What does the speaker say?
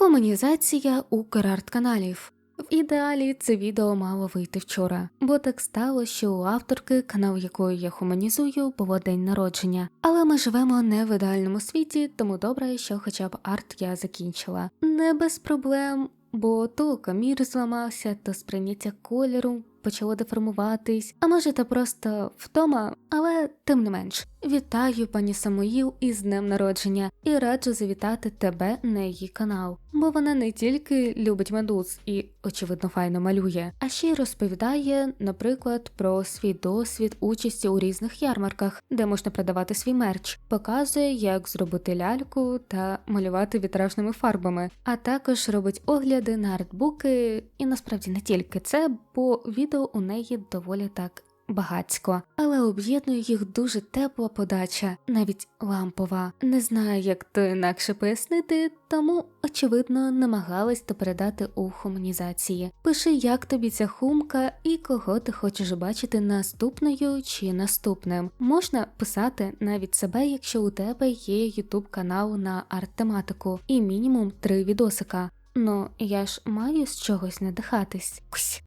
Гуманізація Украрт каналів. В ідеалі це відео мало вийти вчора, бо так стало, що у авторки, канал якої я хуманізую, було день народження. Але ми живемо не в ідеальному світі, тому добре, що хоча б арт я закінчила. Не без проблем, бо то камір зламався, то сприйняття кольору почало деформуватись, а може це просто втома, але тим не менш. Вітаю пані Самоїл із днем народження і раджу завітати тебе на її канал, бо вона не тільки любить медуз і, очевидно, файно малює, а ще й розповідає, наприклад, про свій досвід участі у різних ярмарках, де можна продавати свій мерч, показує, як зробити ляльку та малювати вітражними фарбами, а також робить огляди на артбуки, і насправді не тільки це, бо відео у неї доволі так багацько, але об'єднує їх дуже тепла подача, навіть лампова. Не знаю, як то інакше пояснити, тому очевидно намагалась то передати у хуманізації. Пиши, як тобі ця хумка і кого ти хочеш бачити наступною чи наступним. Можна писати навіть себе, якщо у тебе є ютуб канал на арт-тематику і мінімум три відосика. Ну, я ж маю з чогось надихатись.